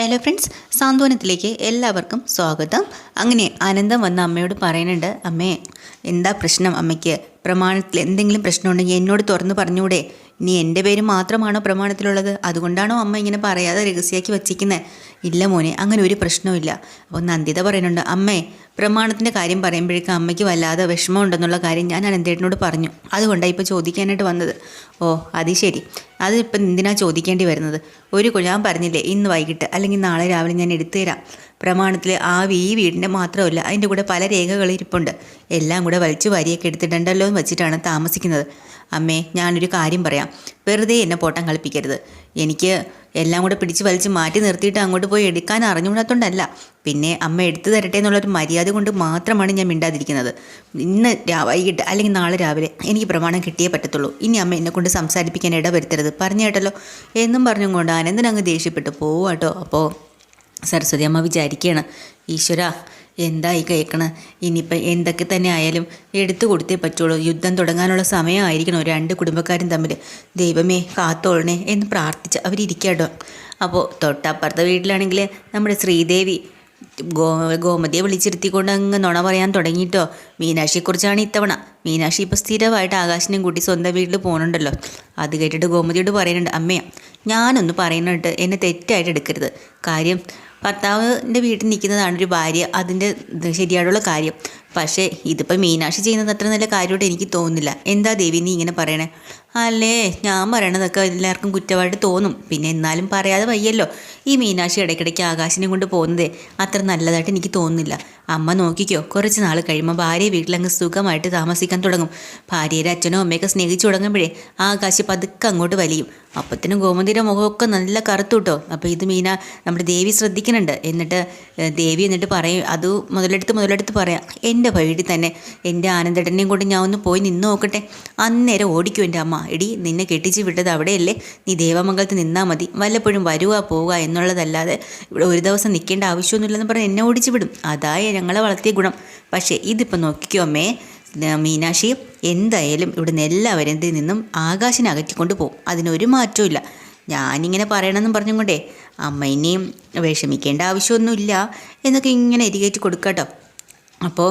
Hello friends സാന്ത്വനത്തിലേക്ക് എല്ലാവർക്കും സ്വാഗതം. അങ്ങനെ ആനന്ദം വന്ന അമ്മയോട് പറയുന്നുണ്ട് അമ്മേ എന്താ പ്രശ്നം അമ്മയ്ക്ക്? പ്രമാണത്തിൽ എന്തെങ്കിലും പ്രശ്നമുണ്ടെങ്കിൽ എന്നോട് തുറന്നു പറഞ്ഞൂടെ ഇനി എന്റെ പേര് മാത്രമാണോ പ്രമാണത്തിലുള്ളത്? അതുകൊണ്ടാണോ അമ്മ ഇങ്ങനെ പറയാതെ രഹസ്യമാക്കി വച്ചിരിക്കുന്നത് ഇല്ല മോനെ അങ്ങനെ ഒരു പ്രശ്നവുമില്ല. അപ്പോൾ നന്ദിത പറയുന്നുണ്ട് അമ്മേ പ്രമാണത്തിന്റെ കാര്യം പറയുമ്പോഴേക്കും അമ്മയ്ക്ക് വല്ലാതെ വിഷമമുണ്ടെന്നുള്ള കാര്യം ഞാൻ അനന്തേട്ടനോട് പറഞ്ഞു. അതുകൊണ്ടാണ് ഇപ്പോൾ ചോദിക്കാനായിട്ട് വന്നത്. ഓ അത് ശരി. അതിപ്പം എന്തിനാ ചോദിക്കേണ്ടി വരുന്നത്? ഒരു ഞാൻ പറഞ്ഞില്ലേ ഇന്ന് വൈകിട്ട് അല്ലെങ്കിൽ നാളെ രാവിലെ ഞാൻ എടുത്തു തരാം പ്രമാണത്തിൽ ആ വീ- ഈ വീടിന്റെ മാത്രമല്ല അതിന്റെ കൂടെ പല രേഖകൾ ഇരിപ്പുണ്ട്. എല്ലാം കൂടെ വലിച്ചു വാരിയൊക്കെ എടുത്തിട്ടുണ്ടല്ലോ എന്ന് വെച്ചിട്ടാണ് താമസിക്കുന്നത്. അമ്മേ ഞാനൊരു കാര്യം പറയാം. വെറുതെ എന്നെ പോട്ടം കളിപ്പിക്കരുത്. എനിക്ക് എല്ലാം കൂടെ പിടിച്ച് വലിച്ച് മാറ്റി നിർത്തിയിട്ട് അങ്ങോട്ട് പോയി എടുക്കാൻ അറിഞ്ഞുകൂടാത്തോണ്ടല്ല. പിന്നെ അമ്മ എടുത്തു തരട്ടെ എന്നുള്ളൊരു മര്യാദ കൊണ്ട് മാത്രമാണ് ഞാൻ മിണ്ടാതിരിക്കുന്നത്. ഇന്ന് വൈകിട്ട് അല്ലെങ്കിൽ നാളെ രാവിലെ എനിക്ക് പ്രമാണം കിട്ടിയേ പറ്റത്തുള്ളൂ. ഇനി അമ്മ എന്നെ കൊണ്ട് സംസാരിപ്പിക്കാൻ ഇടവരുത്തരുത്. പറഞ്ഞു കേട്ടല്ലോ? എന്നും പറഞ്ഞുകൊണ്ട് ആനന്ദൻ അങ്ങ് ദേഷ്യപ്പെട്ടു. പോവാട്ടോ. അപ്പോൾ സരസ്വതി അമ്മ വിചാരിക്കുകയാണ് ഈശ്വര എന്തായി കേൾക്കണ ഇനിയിപ്പം എന്തൊക്കെ തന്നെ ആയാലും എടുത്തു കൊടുത്തേ പറ്റുള്ളൂ. യുദ്ധം തുടങ്ങാനുള്ള സമയമായിരിക്കണം രണ്ട് കുടുംബക്കാരും തമ്മിൽ ദൈവമേ കാത്തോളണേ എന്ന് പ്രാർത്ഥിച്ച് അവരിയ്ക്കാട്ടോ അപ്പോൾ തൊട്ടപ്പുറത്തെ വീട്ടിലാണെങ്കിൽ നമ്മുടെ ശ്രീദേവി ഗോ ഗോമതിയെ വിളിച്ചിരുത്തിക്കൊണ്ട് അങ്ങ് നുണ പറയാൻ തുടങ്ങിയിട്ടോ മീനാക്ഷിയെക്കുറിച്ചാണ് ഇത്തവണ. മീനാക്ഷി ഇപ്പോൾ സ്ഥിരമായിട്ട് ആകാശിനെയും കൂട്ടി സ്വന്തം വീട്ടിൽ പോകുന്നുണ്ടല്ലോ അത് കേട്ടിട്ട് ഗോമതിയോട് പറയുന്നുണ്ട് അമ്മയാ ഞാനൊന്ന് പറയുന്നുണ്ട് എന്നെ തെറ്റായിട്ട് എടുക്കരുത്. കാര്യം ഭർത്താവിന്റെ വീട്ടിൽ നിൽക്കുന്നതാണ് ഒരു ഭാര്യ. അതിന്റെ ശരിയായിട്ടുള്ള കാര്യം. പക്ഷേ ഇതിപ്പോൾ മീനാക്ഷി ചെയ്യുന്നത് അത്ര നല്ല കാര്യമായിട്ട് എനിക്ക് തോന്നുന്നില്ല. എന്താ ദേവി നീ ഇങ്ങനെ പറയണേ? അല്ലേ? ഞാൻ പറയണതൊക്കെ എല്ലാവർക്കും കുറ്റമായിട്ട് തോന്നും. പിന്നെ എന്നാലും പറയാതെ വയ്യല്ലോ. ഈ മീനാക്ഷി ഇടയ്ക്കിടയ്ക്ക് ആകാശിനെ കൊണ്ട് പോകുന്നതേ അത്ര നല്ലതായിട്ട് എനിക്ക് തോന്നുന്നില്ല. അമ്മ നോക്കിക്കോ കുറച്ച് നാൾ കഴിയുമ്പോൾ ഭാര്യ വീട്ടിലങ്ങ് സുഖമായിട്ട് താമസിക്കാൻ തുടങ്ങും. ഭാര്യയുടെ അച്ഛനോ അമ്മയൊക്കെ സ്നേഹിച്ചു തുടങ്ങുമ്പോഴേ ആകാശ് പതുക്കെ അങ്ങോട്ട് വലിയും. അപ്പത്തിനും ഗോമതിയുടെ മുഖമൊക്കെ നല്ല കറുത്തു കേട്ടോ അപ്പോൾ ഇത് മീന നമ്മുടെ ദേവി ശ്രദ്ധിക്കുന്നുണ്ട്. എന്നിട്ട് ദേവി എന്നിട്ട് പറയും അത് മുതലെടുത്ത് മുതലെടുത്ത് പറയാം. എന്റെ വഴി തന്നെ. എന്റെ ആനന്ദടനെയും കൊണ്ട് ഞാൻ ഒന്ന് പോയി നിന്ന് നോക്കട്ടെ. അന്നേരം ഓടിക്കും എന്റെ അമ്മ. എടി നിന്നെ കെട്ടിച്ച് വിട്ടത് അവിടെയല്ലേ? നീ ദേവമംഗലത്ത് നിന്നാൽ മതി. വല്ലപ്പോഴും വരുക പോവുക എന്നുള്ളതല്ലാതെ ഇവിടെ ഒരു ദിവസം നിൽക്കേണ്ട ആവശ്യമൊന്നുമില്ലെന്ന് പറഞ്ഞ് എന്നെ ഓടിച്ചു വിടും. അതായ ഞങ്ങളെ വളർത്തിയ ഗുണം. പക്ഷേ ഇതിപ്പോൾ നോക്കിക്കോ അമ്മേ. മീനാക്ഷി എന്തായാലും ഇവിടുന്ന് എല്ലാവരും നിന്നും ആകാശിനെ അകറ്റിക്കൊണ്ട് പോകും അതിനൊരു മാറ്റവും ഇല്ല ഞാനിങ്ങനെ പറയണമെന്നും പറഞ്ഞും കൊണ്ടേ. അമ്മ ഇനിയും വിഷമിക്കേണ്ട ആവശ്യമൊന്നുമില്ല. എന്നൊക്കെ ഇങ്ങനെ എരികേറ്റ് കൊടുക്കാട്ടോ. അപ്പോൾ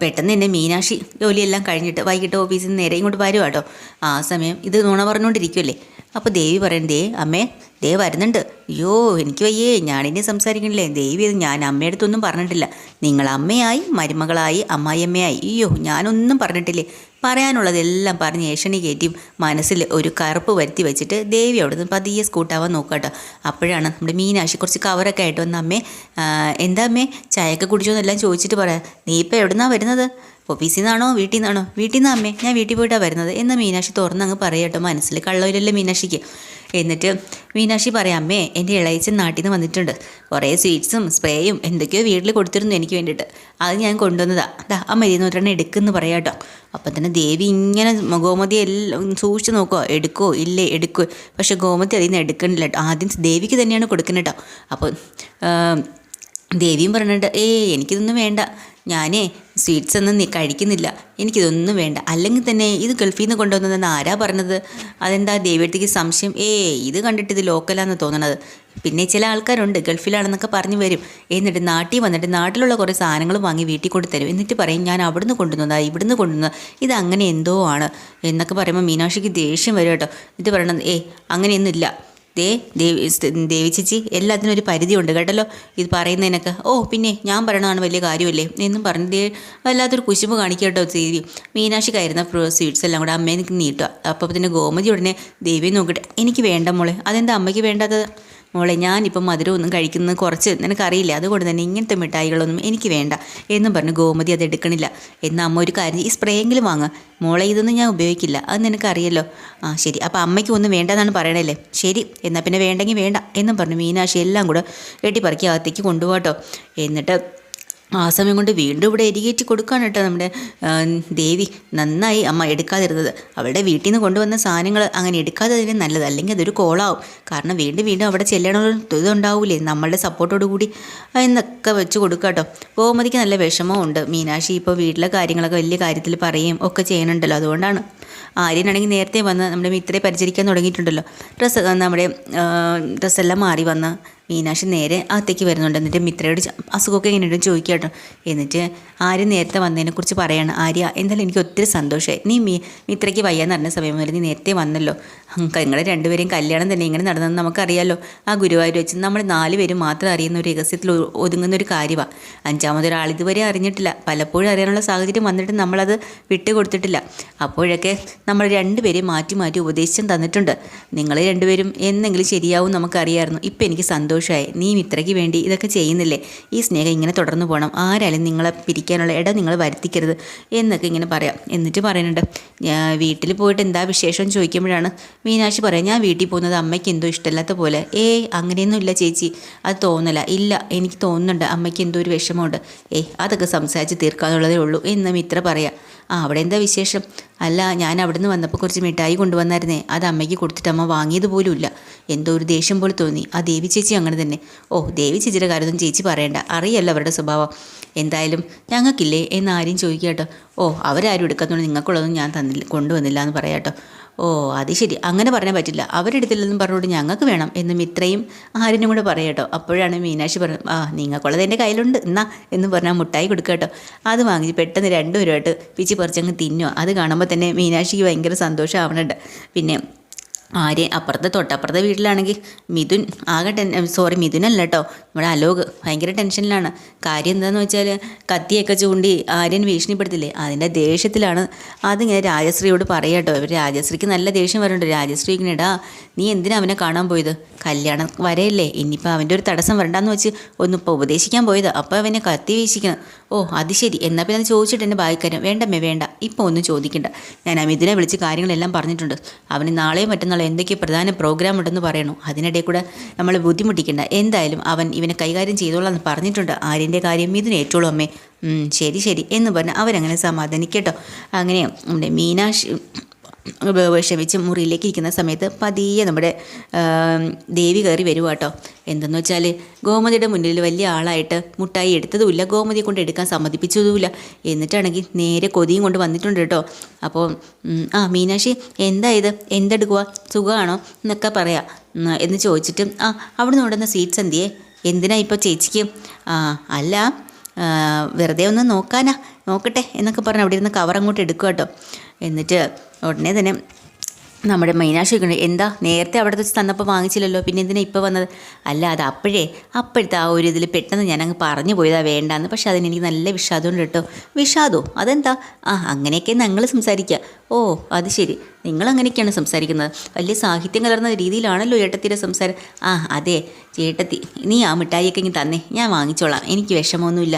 പെട്ടെന്ന് തന്നെ മീനാക്ഷി ജോലിയെല്ലാം കഴിഞ്ഞിട്ട് വൈകിട്ട് ഓഫീസിൽ നിന്ന് നേരെ ഇങ്ങോട്ട് വരുവാട്ടോ ആ സമയം ഇത് നുണ പറഞ്ഞുകൊണ്ടിരിക്കുമല്ലേ അപ്പോൾ ദേവി പറയും ദേ അമ്മേ ദേ വരുന്നുണ്ട്. അയ്യോ എനിക്ക് വയ്യേ ഞാനിനി സംസാരിക്കണില്ലേ? ദേവി ഞാൻ അമ്മയുടെ അടുത്തൊന്നും പറഞ്ഞിട്ടില്ല. നിങ്ങൾ അമ്മയായി മരുമകളായി അമ്മായിയമ്മയായി. അയ്യോ ഞാനൊന്നും പറഞ്ഞിട്ടില്ലേ? പറയാനുള്ളതെല്ലാം പറഞ്ഞ് ഏഷണി കയറ്റി മനസ്സിൽ ഒരു കറുപ്പ് വരുത്തി വെച്ചിട്ട് ദേവി അവിടെ നിന്ന് പതിയെ സ്കൂട്ടാവാൻ നോക്കാട്ടോ അപ്പോഴാണ് നമ്മുടെ മീനാശി കുറച്ച് കവറൊക്കെ ആയിട്ട് വന്ന അമ്മേ എന്താ അമ്മേ ചായയൊക്കെ കുടിച്ചോ എന്നെല്ലാം ചോദിച്ചിട്ട് പറയാം നീ ഇപ്പോൾ എവിടുന്നാണ് വരുന്നത്? ഓഫീസിൽ നിന്നാണോ? വീട്ടിൽ നിന്നാണോ? വീട്ടിൽ നിന്ന് അമ്മേ ഞാൻ വീട്ടിൽ പോയിട്ടാണ് വരുന്നത്. എന്ന് മീനാക്ഷി തുറന്നങ്ങ് പറയട്ടോ മനസ്സിൽ. കള്ളമില്ലല്ലോ മീനാക്ഷിക്ക്. എന്നിട്ട് മീനാക്ഷി പറയാം അമ്മേ എന്റെ ഇളയച്ചൻ നാട്ടിൽ നിന്ന് വന്നിട്ടുണ്ട്. കുറേ സ്വീറ്റ്സും സ്പ്രേയും എന്തൊക്കെയോ വീട്ടിൽ കൊടുത്തിരുന്നു എനിക്ക് വേണ്ടിയിട്ട്. അത് ഞാൻ കൊണ്ടുവന്നതാ. ദാ അമ്മ ഇതിൽ നിന്ന് എടുക്കുമെന്ന് പറയാട്ടോ അപ്പം തന്നെ ദേവി ഇങ്ങനെ ഗോമതി എല്ലാം സൂക്ഷിച്ച് നോക്കുമോ എടുക്കോ? ഇല്ലേ? എടുക്കോ? പക്ഷേ ഗോമതി അതിൽ നിന്ന് എടുക്കണില്ല കേട്ടോ. ആദ്യം ദേവിക്ക് തന്നെയാണ് കൊടുക്കുന്നത് കേട്ടോ. അപ്പോൾ ദേവിയും പറഞ്ഞിട്ട് ഏയ് എനിക്കിതൊന്നും വേണ്ട. ഞാനേ സ്വീറ്റ്സ് ഒന്നും നീ കഴിക്കുന്നില്ല. എനിക്കിതൊന്നും വേണ്ട. അല്ലെങ്കിൽ തന്നെ ഇത് ഗൾഫിൽ നിന്ന് കൊണ്ടുവന്നതെന്ന് ആരാ പറഞ്ഞത്? അതെന്താ? ദേവിയടുത്തേക്ക് സംശയം? ഏ ഇത് കണ്ടിട്ട് ഇത് ലോക്കലാണെന്ന് തോന്നണത്. പിന്നെ ചില ആൾക്കാരുണ്ട് ഗൾഫിലാണെന്നൊക്കെ പറഞ്ഞു വരും. എന്നിട്ട് നാട്ടിൽ വന്നിട്ട് നാട്ടിലുള്ള കുറേ സാധനങ്ങൾ വാങ്ങി വീട്ടിൽ കൊണ്ടുതരും എന്നിട്ട് പറയും ഞാൻ അവിടുന്ന് കൊണ്ടുവന്നതാ ഇവിടുന്ന് കൊണ്ടുവന്നത്. ഇത് അങ്ങനെ എന്തോ ആണ്? എന്നൊക്കെ പറയുമ്പോൾ മീനാക്ഷിക്ക് ദേഷ്യം വരും കേട്ടോ. ഇത് പറയണത് ഏ അങ്ങനെയൊന്നുമില്ല. ദേ ദേവി ദേവി ചേച്ചി എല്ലാത്തിനും ഒരു പരിധിയുണ്ട് കേട്ടല്ലോ. ഇത് പറയുന്നതിനൊക്കെ ഓ പിന്നെ ഞാൻ പറയണതാണ് വലിയ കാര്യമല്ലേ? എന്നും പറഞ്ഞ് ദേ വല്ലാത്തൊരു കുശുമ്പ് കാണിക്കുക കേട്ടോ ദേവി. മീനാക്ഷിക്കായിരുന്ന സ്വീറ്റ്സ് എല്ലാം കൂടെ അമ്മേനിക്ക് നീട്ടുക. അപ്പോൾ പിന്നെ ഗോമതി ഉടനെ ദേവിയെ നോക്കിയിട്ട് എനിക്ക് വേണ്ട മോളെ അതെന്താ അമ്മയ്ക്ക് വേണ്ടാത്തത്? മോളെ ഞാനിപ്പം മധുരമൊന്നും കഴിക്കുന്നത് കുറച്ച് നിനക്കറിയില്ല. അതുകൊണ്ട് തന്നെ ഇങ്ങനത്തെ മിഠായികളൊന്നും എനിക്ക് വേണ്ട എന്നും പറഞ്ഞ് ഗോമതി അത് എടുക്കണില്ല. എന്നാൽ അമ്മ ഒരു കാര്യം ഈ സ്പ്രേ സ്പ്രേയെങ്കിലും വാങ്ങുക മോളെ ഇതൊന്നും ഞാൻ ഉപയോഗിക്കില്ല. അത് നിനക്കറിയല്ലോ. ആ ശരി. അപ്പോൾ അമ്മയ്ക്ക് ഒന്നും വേണ്ടെന്നാണ് പറയണല്ലേ? ശരി. എന്നാൽ പിന്നെ വേണ്ടെങ്കിൽ വേണ്ട എന്നും പറഞ്ഞു മീനാക്ഷി എല്ലാം കൂടെ വെട്ടിപ്പറക്കി അകത്തേക്ക് കൊണ്ടുപോകട്ടോ എന്നിട്ട് ആ സമയം കൊണ്ട് വീണ്ടും ഇവിടെ എരികേറ്റി കൊടുക്കാണ് കേട്ടോ നമ്മുടെ ദേവി. നന്നായി അമ്മ എടുക്കാതിരുന്നത്. അവളുടെ വീട്ടിൽ നിന്ന് കൊണ്ടുവന്ന സാധനങ്ങൾ അങ്ങനെ എടുക്കാതെ തന്നെ നല്ലത്. അല്ലെങ്കിൽ അതൊരു കോളാവും. കാരണം വീണ്ടും വീണ്ടും അവിടെ ചെല്ലണമെന്ന് ഇതുണ്ടാവൂലേ. നമ്മളുടെ സപ്പോർട്ടോട് കൂടി എന്നൊക്കെ വെച്ച് കൊടുക്കുക കേട്ടോ. ഗോമതിക്ക് നല്ല വിഷമമുണ്ട് മീനാക്ഷി ഇപ്പോൾ വീട്ടിലെ കാര്യങ്ങളൊക്കെ വലിയ കാര്യത്തിൽ പറയുകയും ഒക്കെ ചെയ്യണുണ്ടല്ലോ അതുകൊണ്ടാണ് ആര്യനാണെങ്കിൽ നേരത്തെ വന്ന് നമ്മുടെ മിത്രയെ പരിചരിക്കാൻ തുടങ്ങിയിട്ടുണ്ടല്ലോ. ഡ്രസ്സ് നമ്മുടെ ഡ്രസ്സെല്ലാം മാറി വന്ന് മീനാക്ഷി നേരെ അകത്തേക്ക് വരുന്നുണ്ട്. എന്നിട്ട് മിത്രയോട് അസുഖമൊക്കെ എങ്ങനെയുണ്ടെന്ന് ചോദിക്കാട്ടോ കേട്ടോ. എന്നിട്ട് ആര് നേരത്തെ വന്നതിനെക്കുറിച്ച് പറയാണ്. ആര്യ എന്തായാലും എനിക്ക് ഒത്തിരി സന്തോഷമായി നീ മീ മിത്രയ്ക്ക് വയ്യാന്ന് പറഞ്ഞ സമയം വരെ നീ നേരത്തെ വന്നല്ലോ. നിങ്ങളെ രണ്ടുപേരെയും കല്യാണം തന്നെ ഇങ്ങനെ നടന്നെന്ന് നമുക്കറിയാമല്ലോ ആ ഗുരുവായൂർ വെച്ച് നമ്മൾ നാല് പേരും മാത്രം അറിയുന്ന ഒരു രഹസ്യത്തിൽ ഒതുങ്ങുന്ന ഒരു കാര്യമാണ് അഞ്ചാമതൊരാൾ ഇതുവരെ അറിഞ്ഞിട്ടില്ല. പലപ്പോഴും അറിയാനുള്ള സാഹചര്യം വന്നിട്ട് നമ്മളത് വിട്ടുകൊടുത്തിട്ടില്ല അപ്പോഴൊക്കെ നമ്മൾ രണ്ടുപേരെയും മാറ്റി മാറ്റി ഉപദേശം തന്നിട്ടുണ്ട്. നിങ്ങൾ രണ്ടുപേരും എന്നെങ്കിലും ശരിയാവും നമുക്കറിയാമായിരുന്നു ഇപ്പം എനിക്ക് സന്തോഷമായി നീ ഇത്രയ്ക്ക് വേണ്ടി ഇതൊക്കെ ചെയ്യുന്നില്ലേ? ഈ സ്നേഹം ഇങ്ങനെ തുടർന്നു പോകണം ആരായാലും നിങ്ങളെ പിരിക്കാനുള്ള ഇടം നിങ്ങൾ വരുത്തിക്കരുത് എന്നൊക്കെ ഇങ്ങനെ പറയാം. എന്നിട്ട് പറയുന്നുണ്ട് വീട്ടിൽ പോയിട്ട് എന്താ വിശേഷം? ചോദിക്കുമ്പോഴാണ് മീനാക്ഷി പറയാം ഞാൻ വീട്ടിൽ പോകുന്നത് അമ്മയ്ക്ക് എന്തോ ഇഷ്ടമില്ലാത്ത പോലെ. ഏയ് അങ്ങനെയൊന്നും ഇല്ല ചേച്ചി. അത് തോന്നല. ഇല്ല എനിക്ക് തോന്നുന്നുണ്ട് അമ്മയ്ക്ക് എന്തോ ഒരു വിഷമമുണ്ട്. ഏയ് അതൊക്കെ സംസാരിച്ച് തീർക്കാന്നുള്ളതേ ഉള്ളൂ എന്ന് മിത്ര പറയാം. ആ അവിടെ എന്താ വിശേഷം? അല്ല ഞാൻ അവിടുന്ന് വന്നപ്പോൾ കുറച്ച് മിഠായി കൊണ്ടുവന്നായിരുന്നേ. അത് അമ്മയ്ക്ക് കൊടുത്തിട്ട് അമ്മ വാങ്ങിയത് പോലുമില്ല എന്തോ ഒരു ദേഷ്യം പോലെ തോന്നി. ആ ദേവി ചേച്ചി അങ്ങനെ തന്നെ. ഓ ദേവി ചേച്ചിയുടെ കാര്യമൊന്നും ചേച്ചി പറയണ്ട. അറിയല്ലോ അവരുടെ സ്വഭാവം. എന്തായാലും ഞങ്ങൾക്കില്ലേ എന്ന് ആരും ചോദിക്കുക കേട്ടോ ഓ അവരാരും എടുക്കാത്തതുകൊണ്ട് നിങ്ങൾക്കുള്ളതൊന്നും ഞാൻ തന്നില്ല കൊണ്ടുവന്നില്ല എന്ന് പറയാം കേട്ടോ ഓ അത് ശരി. അങ്ങനെ പറയാൻ പറ്റില്ല. അവരെടുത്തില്ലെന്നും പറഞ്ഞുകൊണ്ട് ഞങ്ങൾക്ക് വേണം എന്നും ഇത്രയും ആരിനും കൂടെ പറയട്ടോ അപ്പോഴാണ് മീനാക്ഷി പറഞ്ഞത് ആ നിങ്ങൾക്കുള്ളത് എന്റെ കയ്യിലുണ്ട്. എന്നാ എന്ന് പറഞ്ഞാൽ മുട്ടായി കൊടുക്കുക കേട്ടോ. അത് വാങ്ങി പെട്ടെന്ന് രണ്ടുപേരുമായിട്ട് പിച്ചി പറിച്ചങ്ങ് തിന്നുക അത് കാണുമ്പോൾ തന്നെ മീനാക്ഷിക്ക് ഭയങ്കര സന്തോഷമാവണുണ്ട് പിന്നെ ആര്യൻ അപ്പുറത്തെ തൊട്ടപ്പുറത്തെ വീട്ടിലാണെങ്കിൽ മിഥുൻ. ആകെ ടെൻ സോറി മിഥുനല്ല കേട്ടോ നമ്മുടെ അലോക്. ഭയങ്കര ടെൻഷനിലാണ്. കാര്യം എന്താണെന്ന് വെച്ചാൽ കത്തിയൊക്കെ ചൂണ്ടി ആര്യൻ ഭീഷണിപ്പെടുത്തില്ലേ? അതിന്റെ ദേഷ്യത്തിലാണ്. അതിങ്ങനെ രാജശ്രീയോട് പറയുക കേട്ടോ ഇവർ രാജശ്രീക്ക് നല്ല ദേഷ്യം വരുന്നുണ്ട് രാജശ്രീ ഇടാ നീ എന്തിനാ അവനെ കാണാൻ പോയത്? കല്യാണം വരെയല്ലേ. ഇനിയിപ്പോൾ അവന്റെ ഒരു തടസ്സം വരണ്ടെന്ന് വെച്ച് ഒന്ന് ഇപ്പോൾ ഉപദേശിക്കാൻ പോയത്. അപ്പോൾ അവനെ കത്തി വീശിക്കണം. ഓ അത് ശരി. എന്നാൽ പിന്നെ അത് ചോദിച്ചിട്ട് എന്റെ ബായിക്കാരം വേണ്ടമ്മേ വേണ്ട. ഇപ്പോൾ ഒന്നും ചോദിക്കണ്ട. ഞാൻ അമിതിനെ വിളിച്ച് കാര്യങ്ങളെല്ലാം പറഞ്ഞിട്ടുണ്ട്. അവന് നാളെയും മറ്റന്നാളോ എന്തൊക്കെ പ്രധാന പ്രോഗ്രാം ഉണ്ടെന്ന് പറയണു? അതിനിടയിൽ കൂടെ നമ്മൾ ബുദ്ധിമുട്ടിക്കേണ്ട. എന്തായാലും അവൻ ഇവനെ കൈകാര്യം ചെയ്തോളാം എന്ന് പറഞ്ഞിട്ടുണ്ട്. ആര്യന്റെ കാര്യം ഇതിന് ഏറ്റോളൂ അമ്മേ. ശരി ശരി എന്ന് പറഞ്ഞ് അവരങ്ങനെ സമാധാനിക്കട്ടോ അങ്ങനെ നമ്മുടെ മീനാക്ഷി വിഷമിച്ച് മുറിയിലേക്ക് ഇരിക്കുന്ന സമയത്ത് പതിയെ നമ്മുടെ ദേവി കയറി വരുക കേട്ടോ എന്തെന്ന് വെച്ചാൽ ഗോമതിയുടെ മുന്നിൽ വലിയ ആളായിട്ട് മുട്ടായി എടുത്തതുമില്ല ഗോമതിയെ കൊണ്ട് എടുക്കാൻ സമ്മതിപ്പിച്ചതുമില്ല. എന്നിട്ടാണെങ്കിൽ നേരെ കൊതിയും കൊണ്ട് വന്നിട്ടുണ്ട് കേട്ടോ അപ്പോൾ ആ മീനാക്ഷി എന്താ ഇത്? എന്തെടുക്കുക സുഖമാണോ എന്നൊക്കെ പറയാ. എന്ന് ചോദിച്ചിട്ട് ആ അവിടെ നിന്ന് കൊണ്ടുവന്ന സ്വീറ്റ്സ് എന്തിയേ എന്തിനാ ഇപ്പോൾ ചേച്ചിക്ക്? ആ അല്ല വെറുതെ ഒന്ന് നോക്കാനാ നോക്കട്ടെ എന്നൊക്കെ പറഞ്ഞ് അവിടെ ഇരുന്ന് കവർ അങ്ങോട്ട് എടുക്കുക കേട്ടോ എന്നിട്ട് ഉടനെ തന്നെ നമ്മുടെ മൈനാക്ഷി കൊണ്ട് എന്താ നേരത്തെ അവിടെ വെച്ച് തന്നപ്പോൾ വാങ്ങിച്ചില്ലല്ലോ പിന്നെ എന്തിനാ ഇപ്പോൾ വന്നത്? അല്ല അത് അപ്പോഴേ അപ്പോഴത്തെ ആ ഒരു ഇതിൽ പെട്ടെന്ന് ഞാൻ അങ്ങ് പറഞ്ഞു പോയതാ വേണ്ടാന്ന്. പക്ഷെ അതിനെനിക്ക് നല്ല വിഷാദമുണ്ട് കേട്ടോ. വിഷാദോ? അതെന്താ? ആ അങ്ങനെയൊക്കെ ഞങ്ങൾ സംസാരിക്കുക. ഓ അത് ശരി. നിങ്ങൾ അങ്ങനെയൊക്കെയാണ് സംസാരിക്കുന്നത്. വലിയ സാഹിത്യം കലർന്ന രീതിയിലാണല്ലോ ഏട്ടത്തിയുടെ സംസാരം. ആ അതെ ചേട്ടത്തി നീ ആ മിഠായിയൊക്കെ ഇങ്ങനെ തന്നേ ഞാൻ വാങ്ങിച്ചോളാം എനിക്ക് വിഷമമൊന്നുമില്ല.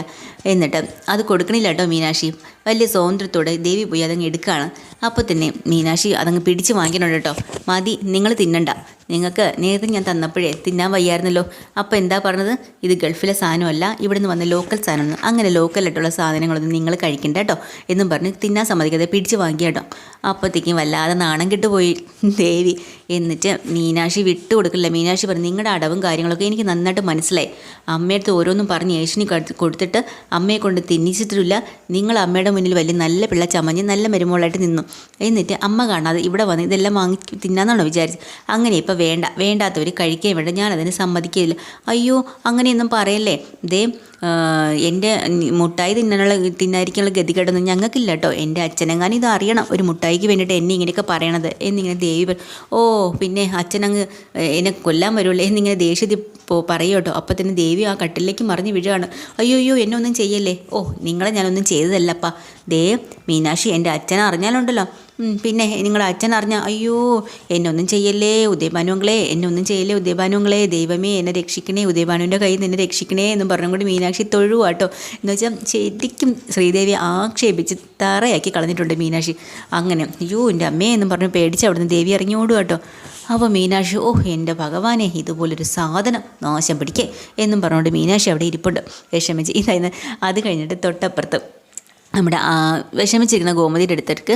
എന്നിട്ട് അത് കൊടുക്കണില്ല കേട്ടോ മീനാക്ഷി. വലിയ സ്വാതന്ത്ര്യത്തോടെ ദേവി പോയി അതങ്ങ് എടുക്കുകയാണ് അപ്പോൾ തന്നെ മീനാക്ഷി അതങ്ങ് പിടിച്ച് വാങ്ങിക്കണം കേട്ടോ മതി നിങ്ങൾ തിന്നണ്ട. നിങ്ങൾക്ക് നേരത്തെ ഞാൻ തന്നപ്പോഴേ തിന്നാൻ വയ്യായിരുന്നല്ലോ. അപ്പോൾ എന്താ പറഞ്ഞത്? ഇത് ഗൾഫിലെ സാധനമല്ല ഇവിടുന്ന് വന്ന ലോക്കൽ സാധനമാണ്. അങ്ങനെ ലോക്കലായിട്ടുള്ള സാധനങ്ങളൊന്നും നിങ്ങൾ കഴിക്കണ്ട കേട്ടോ എന്നും പറഞ്ഞ് തിന്നാൻ സമ്മതിക്കാതെ പിടിച്ച് വാങ്ങിയ കേട്ടോ അപ്പോഴത്തേക്കും വല്ലാതെ നാണം കിട്ടുപോയി. ദേവി എന്നിട്ട് മീനാക്ഷി വിട്ടു കൊടുക്കില്ല മീനാക്ഷി പറഞ്ഞു നിങ്ങളുടെ അടവും കാര്യങ്ങളൊക്കെ എനിക്ക് നന്നായിട്ട് മനസ്സിലായി. അമ്മയടുത്ത് ഓരോന്നും പറഞ്ഞ് യേശുനി കൊടുത്തിട്ട് അമ്മയെ കൊണ്ട് തിന്നിച്ചിട്ടില്ല. നിങ്ങൾ അമ്മയുടെ മുന്നിൽ വലിയ നല്ല പിള്ള ചമഞ്ഞ് നല്ല മരുമോളായിട്ട് നിന്നു. എന്നിട്ട് അമ്മ കാണാതെ ഇവിടെ വന്ന് ഇതെല്ലാം വാങ്ങി തിന്നാന്നാണോ വിചാരിച്ചത്? അങ്ങനെ ഇപ്പോൾ വേണ്ട വേണ്ടാത്തവർ കഴിക്കാൻ വേണ്ട. ഞാനതിന് സമ്മതിക്കില്ല അയ്യോ അങ്ങനെയൊന്നും പറയല്ലേ? ദേ എന്റെ മുട്ടായി തിന്നാനുള്ള തിന്നായിരിക്കാനുള്ള ഗതികേടൊന്നും ഞങ്ങൾക്കില്ല കേട്ടോ എന്റെ അച്ഛനെങ്ങാനും ഇത് അറിയണം. ഒരു മുട്ടായിക്ക് വേണ്ടിയിട്ട് എന്നെ ഇങ്ങനെയൊക്കെ പറയണത്. എന്നിങ്ങനെ ദേവി ഓ പിന്നെ അച്ഛനങ്ങ് എന്നെ കൊല്ലാൻ വരുള്ളൂ എന്നിങ്ങനെ ദേഷ്യത്തിൽ പോ പറയും കേട്ടോ. അപ്പോൾ തന്നെ ദേവി ആ കട്ടിലേക്ക് മറിഞ്ഞ് വീഴുകയാണ്. അയ്യോ അയ്യോ എന്നെ ഒന്നും ചെയ്യല്ലേ? ഓ നിങ്ങളെ ഞാനൊന്നും ചെയ്തതല്ലപ്പാ. ദേ മീനാക്ഷി എന്റെ അച്ഛനെ അറിഞ്ഞാലുണ്ടല്ലോ. പിന്നെ നിങ്ങളുടെ അച്ഛൻ അറിഞ്ഞ അയ്യോ എന്നൊന്നും ചെയ്യല്ലേ ഉദയഭാനുങ്ങളെ എന്നൊന്നും ചെയ്യല്ലേ ഉദയഭാനുങ്ങളെ ദൈവമേ എന്നെ രക്ഷിക്കണേ ഉദയഭാനുവിന്റെ കയ്യിൽ നിന്ന് രക്ഷിക്കണേ എന്നും പറഞ്ഞുകൊണ്ട് മീനാക്ഷി തൊഴുവാട്ടോ എന്ന് വെച്ചാൽ ശരിക്കും ശ്രീദേവി ആക്ഷേപിച്ച് തറയാക്കി കളഞ്ഞിട്ടുണ്ട് മീനാക്ഷി. അങ്ങനെ അയ്യോ എന്റെ അമ്മേ എന്നും പറഞ്ഞ് പേടിച്ച് അവിടുന്ന് ദേവി ഇറങ്ങിയോടും കേട്ടോ അപ്പോൾ മീനാക്ഷി ഓ എന്റെ ഭഗവാനെ ഇതുപോലൊരു സാധനം നാശം പിടിക്കേ എന്നും പറഞ്ഞുകൊണ്ട് മീനാക്ഷി അവിടെ ഇരിപ്പുണ്ട്. വിഷമിച്ച് ഇതായിരുന്നു അത് കഴിഞ്ഞിട്ട് തൊട്ടപ്പുറത്ത് നമ്മുടെ വിഷമിച്ചിരിക്കുന്ന ഗോമതിയുടെ അടുത്തേക്ക്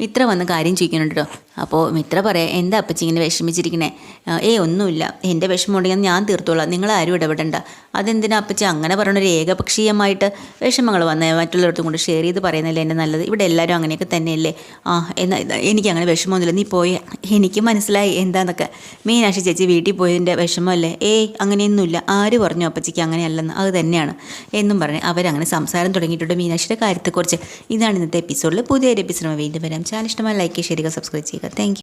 ഇത്ര വന്ന കാര്യം ചോദിക്കുന്നുണ്ട് കേട്ടോ അപ്പോൾ മിത്ര പറയാം എന്താ അപ്പച്ചി ഇങ്ങനെ വിഷമിച്ചിരിക്കണേ? ഏ ഒന്നുമില്ല. എന്റെ വിഷമം ഉണ്ടെങ്കിൽ ഞാൻ തീർത്തോളാം. നിങ്ങൾ ആരും ഇടപെടണ്ട. അതെന്തിനാ അപ്പച്ചി അങ്ങനെ പറയണ ഒരു ഏകപക്ഷീയമായിട്ട് വിഷമങ്ങൾ വന്നേ? മറ്റുള്ളവരുടെ കൊണ്ട് ഷെയർ ചെയ്ത് പറയുന്നല്ലേ എന്റെ നല്ലത്? ഇവിടെ എല്ലാവരും അങ്ങനെയൊക്കെ തന്നെയല്ലേ? ആ എന്നാൽ എനിക്ക് അങ്ങനെ വിഷമമൊന്നുമില്ല നീ പോയി. എനിക്ക് മനസ്സിലായി എന്താന്നൊക്കെ. മീനാക്ഷി ചേച്ചി വീട്ടിൽ പോയതിന്റെ വിഷമമല്ലേ? ഏയ് അങ്ങനെയൊന്നുമില്ല. ആര് പറഞ്ഞു അപ്പച്ചിക്ക് അങ്ങനെയല്ലെന്ന്? അത് തന്നെയാണ്. എന്നും പറഞ്ഞ് അവരങ്ങനെ സംസാരം തുടങ്ങിയിട്ടുണ്ട് മീനാക്ഷിയുടെ കാര്യത്തെക്കുറിച്ച്. ഇതാണ് ഇന്നത്തെ എപ്പിസോഡിൽ പുതിയൊരു എപ്പിസോഡ് വീണ്ടും വരാം. ചാനൽ ഇഷ്ടമായി ലൈക്ക് ചെയ്യുക സബ്സ്ക്രൈബ് ചെയ്യുക. Thank you.